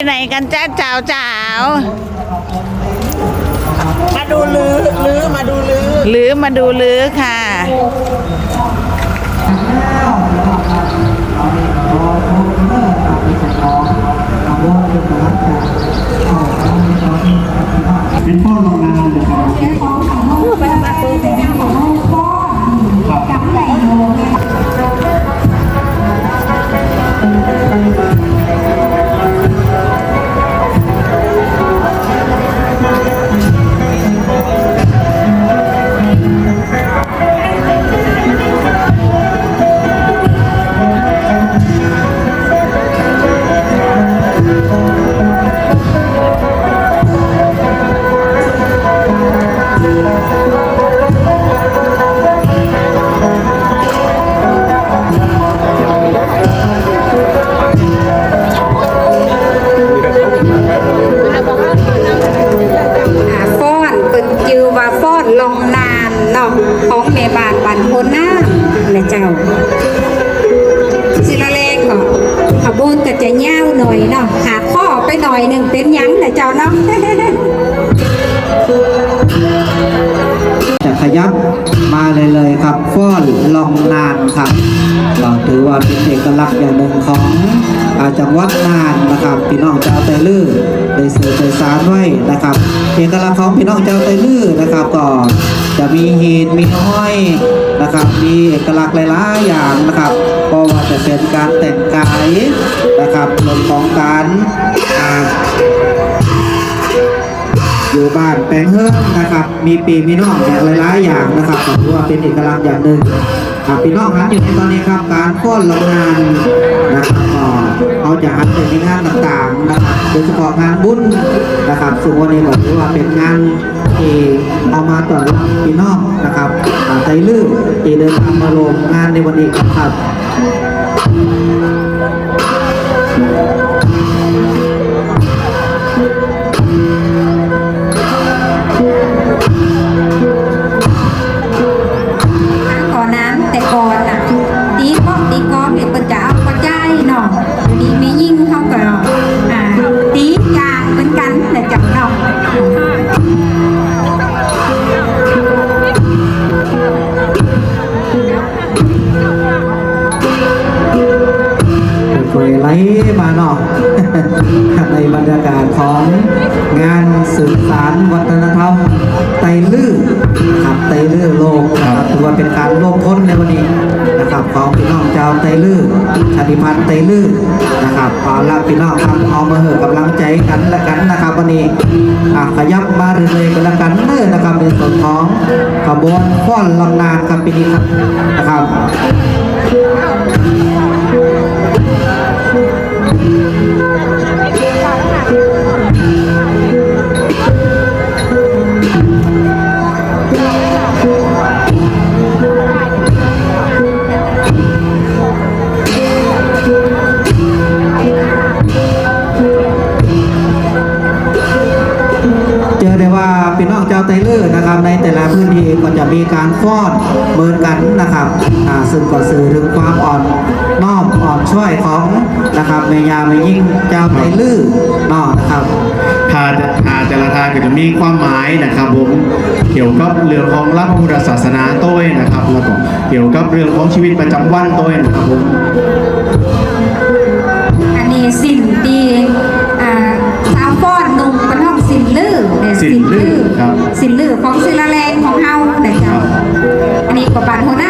ไปไหนกันจ้าเจ้าเจ้ามาดูลือลือมาดูลือหรือมาดูลือค่ะ เป็นพ่อโรงงานนะครับ อว่าเอกลักษณ์อย่างหนึ่งของอาจังหวัดน่านนะครับพี่น้องชาวไตลื้อได้สื่อได้สารไว้นะครับ เอกลักษณ์ของพี่น้องชาวไตลื้อนะครับก็จะมีหีดมีห้อยนะครับ มีเอกลักษณ์หลายๆอย่างนะครับก็ว่าจะเป็นการแต่งกายนะครับเรื่องของการอยู่บ้านแปลงเฮิร์นะครับ มีปีมีน้องอย่างหลายๆอย่างนะครับถือว่าเป็นเอกลักษณ์อย่างหนึ่ง พี่น้องครับอยู่ในตอนนี้ครับการฟ้อนรงงานนะครับก็เขาจะหันไปในงานต่างๆนะครับโดยเฉพาะงานบุญนะครับซึ่งวันนี้ก็ถือว่าเป็นงานที่เอามาต่อรับพี่น้องนะครับใจลื่นที่เดินทางมาลงงานในวันนี้ครับ ในวันนี้นะครับของพี่น้องชาวไตลื้อชาติพันธุ์ไตลื้อนะครับขอลาพี่น้องทำเอามาเหอะกำลังใจกันละกันนะครับวันนี้ขยับมาเรื่อยๆกันละกันเนอนะครับในส่วนของขบวนฟ้อนลำนานครับปีนี้ครับนะครับ พี่น้องเจ้าไตเลอร์นะครับ ในแต่ละพื้นที่ก็จะมีการฟ้อนเหมือนกันนะครับอ่าซึ่งก็สื่อถึงความอ่อนน้อมอ่อนช่วยของนะครับแม่ยาแม่ยิ่งเจ้าไตเลอร์เนาะนะครับทาทาแต่ละทาก็จะมีความหมายนะครับผมเกี่ยวกับเรื่องของรับพุทธศาสนาโต้ยนะครับแล้วก็เกี่ยวกับเรื่องของชีวิตประจำวันโต้ยนะครับผมอันนี้สินตีอ่าสาวฟ้อนหนุ่มเป็นห้องสินลือเนี่ยสินลือครับ สินลือของศิลาแรงของเฮาแต่เจ้าอันนี้ก็บานหัวหน้า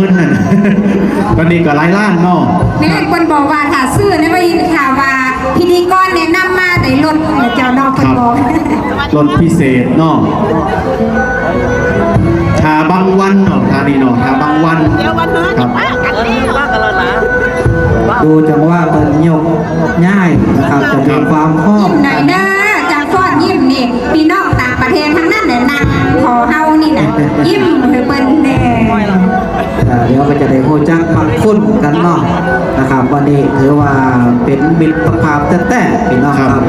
มืองเงินนั่นตอนนี้ก็หลายร้านเนาะแม่คนบอกว่าถ้าซื้อในวันนี้ค่ะว่าพพิธีกรแนะนำมาแต่รถเจ้าน้องคนบอกรถพิเศษเนาะชาบางวันเนาะทานีเนาะชาบางวันเดี๋ยววันนั้นครับป้ากันนี่ว่ากันแล้วนะดูจังว่าเป็นยกง่ายนะครับจะมีความคล่องยิ้มหน่อยเด้อจากฟอดยิ้มนี่พี่น้อง ต่างประเทศทั้งนั้นเนี่ยนั่งขอเฮานี่นะยิ้มให้เปิ้นแน่อ่าเดี๋ยวก็จะได้โหจักพักคุ้นกันเนาะนะครับวันนี้ถือว่าเป็นมิตรภาพแท้ๆพี่น้องครับ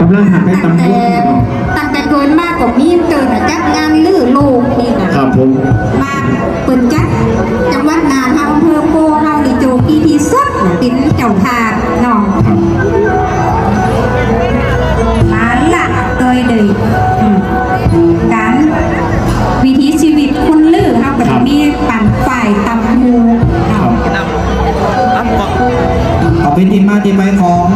กำลังหันไปตั้งตำแต่บุญเนาะตั้งแต่เกินมากกว่ามีเกินน่ะจัดงานลื้อโลกนี่นะ ครับผม มาเปิ้นจัดจังหวัดนานเฮาอำเภอโพเฮานี่โจปีที่สุดน่ะเป็นเจ้าภาพเนาะครับ ยเลยอืมการวิถีชีวิตคุณลือเฮาก็จะมีปั่นฝ่ายตำหูเนาะ เอาเป็นที่มาที่ไปของ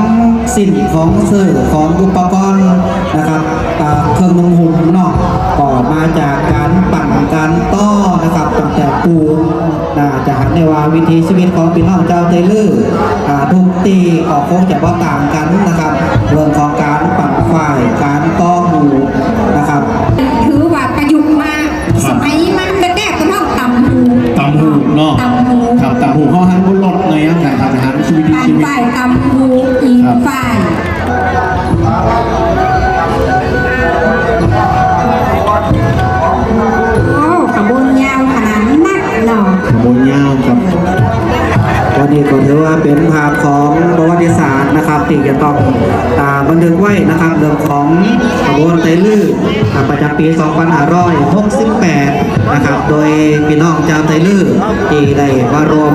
สิ่งของเสื้อของอุปกรณ์นะครับอ่าเครื่องนุ่งห่มเนาะก็มาจากการปั่นการต้อนะครับตั้งแต่ปูน่าจะหันในว่าวิถีชีวิตของพี่น้องเจ้าเตลืออ่าทุกตีก็คงจะว่าต่างกันนะครับเรื่องของ จะต้องบันทึกไว้นะครับเรื่องของ ปี 2568 นะครับ โดยพี่น้องชาวไตรลือที่ได้มารวม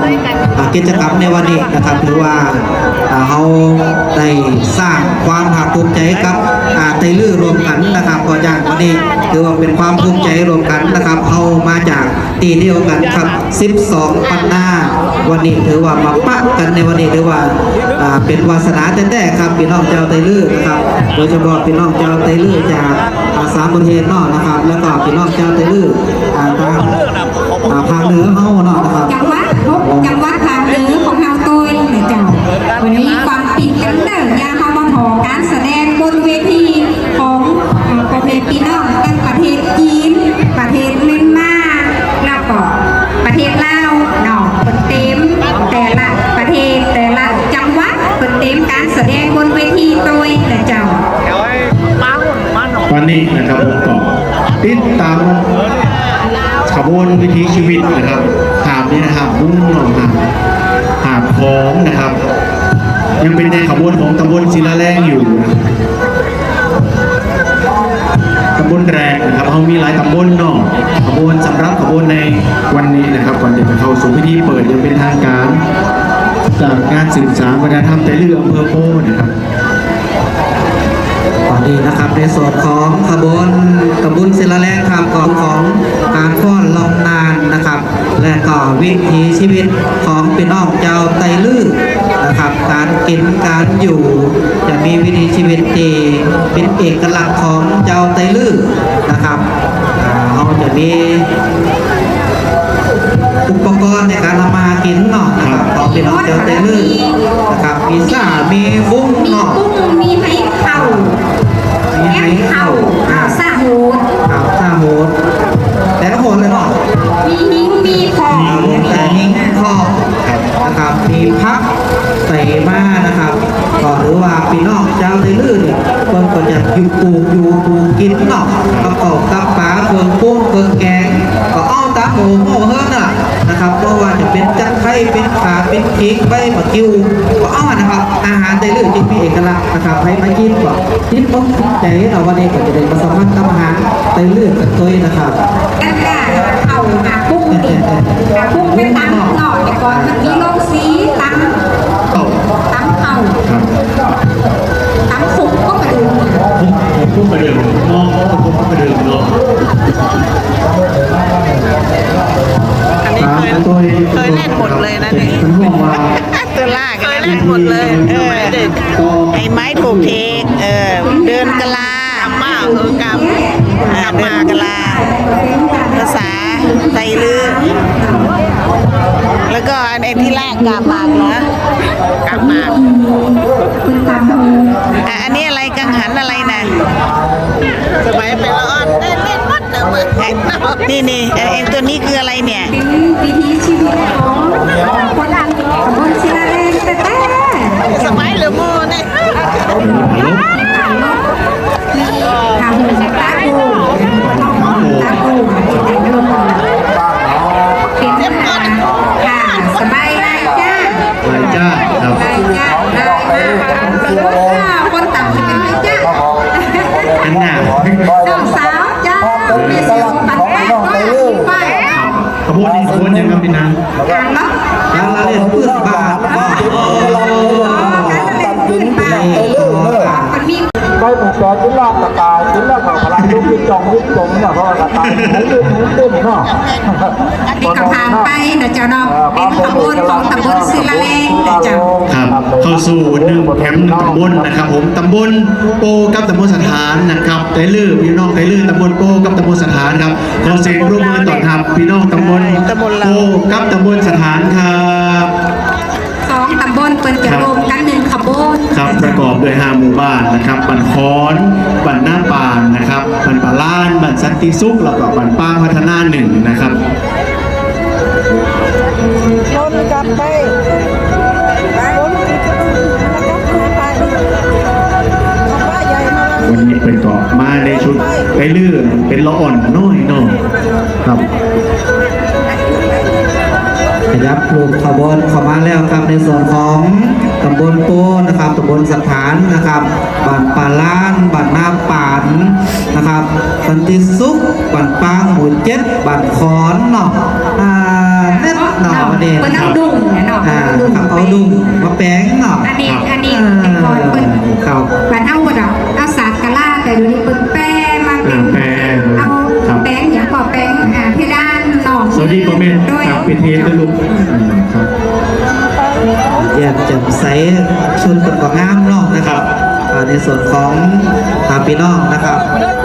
กิจกรรมในวันนี้นะครับถือว่าเขาได้สร้างความภาคภูมิใจกับอ่าไตรลือรวมกันนะครับก็อย่างวันนี้ถือว่าเป็นความภูมิใจรวมกันนะครับเอามาจากตีเดียวกันครับ 12 ปันนาวันนี้ถือว่ามาปะกันในวันนี้ถือว่าเป็นวาสนาแท้ๆครับพี่น้องเจ้าไตลือนะครับโดยเฉพาะพี่น้องเจ้าไตลือจากสามประเทศนอกนะครับ แล้วก็พี่น้องเจ้าเตลืออ่าทางอ่าภาคเหนือเฮาเนาะนะครับ นนี้นะครับผมก็ติดตามขบวนวิถีชีวิตนะครับหาบนี่นะครับมุ่งหนองหาบหาบของนะครับ ยังเป็นในขบวนของตำบลศิลาแรงอยู่นะตำบลแรกนะครับเขามีหลายตำบลเนาะขบวนสำรับขบวนในวันนี้นะครับก่อนจะเข้าสู่พิธีเปิดยังเป็นทางการ จากงานสืบสานวัฒนธรรมแต่เรืออำเภอโพนะครับ ตอนนี้นะครับในส่วนของขบวน วันนี้ก็จะได้มาสัมผัสกับอาหารในลื่นกันตัวเองนะครับกันกาเข่าหากุ้งดิหากุ้งเป็นตังหน่อยแต่ก่อนมันมีโลกสีตังเอ้าตังเข่าครับตังขุกก็มาดูผมผมพูดประเดิมน้องผมพูดประเดิมเนาะอันนี้เคยตามตัวเคยเล่นหมดเลยนะนี่เป็นห่วงว่าตัวล่ากันเคยนะเล่นหมดเลยสมัยเด็กไอ้ไม้ถูกเทกเออเดินกะลา กำมาคือกำอ่าเดินกะลาภาษาไทยลือ แล้วก็อันเอ็นที่ลากกาบหมากเหรอกลับมาคุณตามดูอะอันนี้อะไรกังหันอะไรนะสมัยเป็นละอ่อนเล่นเล่นหมดเลยเมื่อเห็นเนาะนี่นี่เอ่อเอ็นตัวนี้คืออะไรเนี่ยเป็นวิถีชีวิตของคนตำบลศิลาแรงแต่แต่สมัยเหลือมือเนี่ย ต่ายชิ้นลอกเขาพลังยุบยิบจองยิบจงเนี่ยเพราะว่าตายหมุนเล่นหมุนเล่นเนาะมีกระพานไปนะเจ้าเนาะเป็นขบวนของตำบลศิลาแรงนะเจ้าครับเข้าสู่หนึ่งแคมป์ตำบลนะครับผมตำบลโปกับตำบลสถานนะครับไตลื่อพี่น้องไตลื่อตำบลโปกับตำบลสถานครับขอเสียงร่วมมือต่อทับพี่น้องตำบลโปกับตำบลสถานครับสองตำบลเปิดจะรวมกันหนึ่ง ครับประกอบด้วยห้าหมู่บ้านนะครับบันคอนบันหน้าปานนะครับบันปาล้านบันสันติสุขแล้วก็บันป้าพัฒนาหนึ่งนะครับวันนี้เป็นเกาะมาในชุดไปเลื่อนเป็นละอ่อนน้อยน้อยครับขยับลุ่มขบวนเข้ามาแล้วครับในส่วนของ ตำบลโป้นะครับตำบลสถานนะครับบ้านป่าล้านบ้านนาปานนะครับสันติสุขบ้านปางหมู่เจ็ดบ้านขอนเนาะอ่าเน็ตเนาะวันนี้เปิ้นเอาดุ่งเนี่ยเนาะอ่าครับเอาดุ่งมาแปลง ยกแจ่มใสชุดกับงามเนาะนะครับอ่าในส่วนของทางพี่น้องนะครับ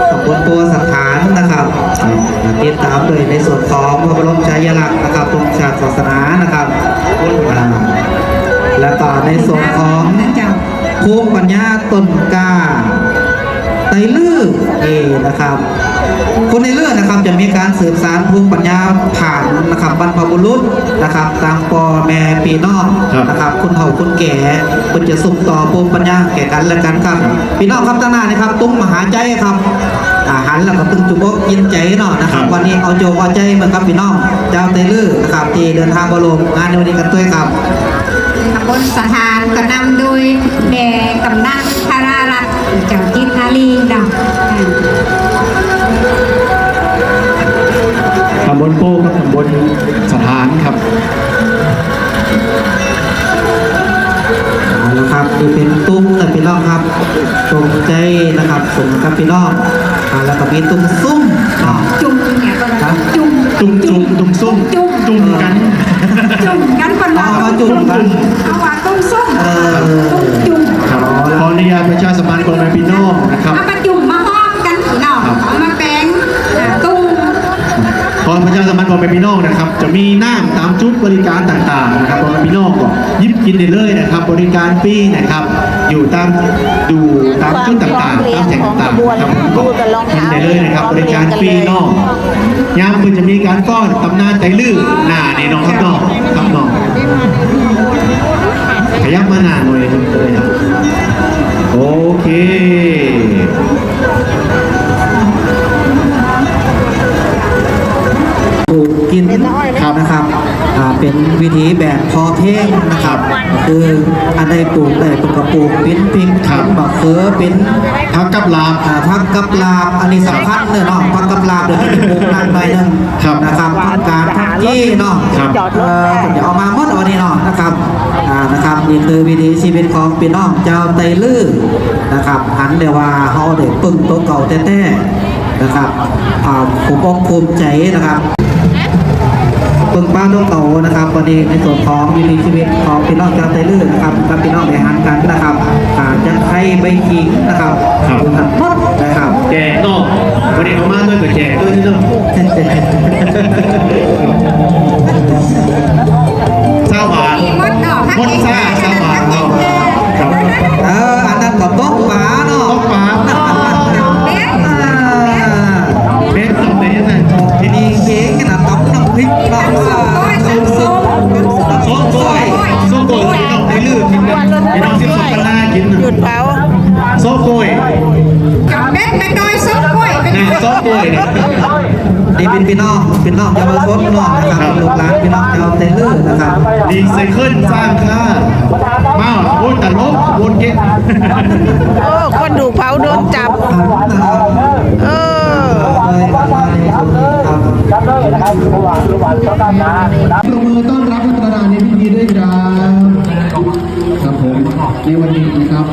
ตำบลโพสถานนะครับอ่าติดตามด้วยในส่วนของพระบรมฉายาลักษณ์นะครับตรงชาติศาสนานะครับอ่าแล้วก็ในส่วนของนั่นเจ้าภูมิปัญญาต้นกล้าไต ลือนี่นะครับ คนในเรื่องนะครับจะมีการสืบสานภูมิปัญญาผ่านนะครับบรรพบุรุษนะครับ ตามปอแม่ปีน้องครับนะครับคุณเฒ่าคุณแก่คุณจะส่งต่อภูมิปัญญาแก่กันและกันครับพี่น้องครับตั้งหน้านะครับตุ้งมหาใจครับอาหารแล้วก็ตึงจุบกยินใจเนาะนะครับ วันนี้เอาโจกเอาใจมาครับพี่น้องเจ้าเตลือนะครับที่เดินทางมาลงงานในวันนี้กันด้วยครับตำบลสถานก็นำโดยแม่กำนันธารารัตน์เจ้าจิตนาลีเนาะอ่าตำบลโป้กับตำบลสถานครับเอาละครับนี่เป็นตุ้มนะพี่น้องครับตุ้มใจนะครับส่งกับพี่น้องอ่าแล้วก็มีตุ้มซุ่มเนาะจุ่ม มีน้ำตามจุดบริการต่างๆนะครับกองแม่พี่น้องก็หยิบกินได้เลยนะครับ บริการฟรีนะครับ อยู่ตามดูตามจุดต่างๆตามแห่งต่างๆครับผมก็กินได้เลยนะครับ บริการฟรีนอกยามคุณจะมีการป้อนตำนานใจลื่นหน้านี่น้องครับน้องครับน้องขยับมาหน้าหน่อยหนึงเลยครับโอเคปลูกกิน เป็นวิธีแบบพอเพียงนะครับ คืออันใดปลูกได้เป็นกระปลูกเป็นพริกครับ เป็นมะเขือเป็นพักกับลาบ อ่าผักกับลาบอันนี้สำคัญเลยเนาะผักกับลาบเดี๋ยวให้ปลูกนั่นหน่อยหนึงครับนะครับผักกาดผักจี้เนาะครับ เอ่อผมจะเอามาหมดวันนี้เนาะนะครับอ่านะครับนี่คือวิถีชีวิตของพี่น้องเจ้าไตลือนะครับหันเดี๋ยวว่าเฮาได้ปึ้งตัวเก่าแท้ๆนะครับอ่าผมอกภูมิใจนะครับ ปึงป้าต้องโตนะครับวันนี้ในส่วนของวิถีชีวิตของพี่น้องชาวไทยลื่นนะครับกับพี่น้องในหันกันนะครับอาจจะใครใบขิงนะครับครับดูหันหมดนะครับแจกนอกวันนี้เอามาด้วยกับแจกด้วยนี่เนา เป็นพี่น้องพี่น้องเยาวชนน้องนะครับลูกหลานพี่น้องชาวเตลือนะครับรีไซเคิลสร้างค่ามาขบวนตลกขบวนเก๊กโอ้คนถูกเผาโดนจับเออเลยมาในตรงนี้ครับจำเลยนะครับระหว่างระหว่างเจ้าด้านหน้าปรบมือต้อนรับพัฒนาในพิธีด้วยครับครับผมในวันนี้นะครับ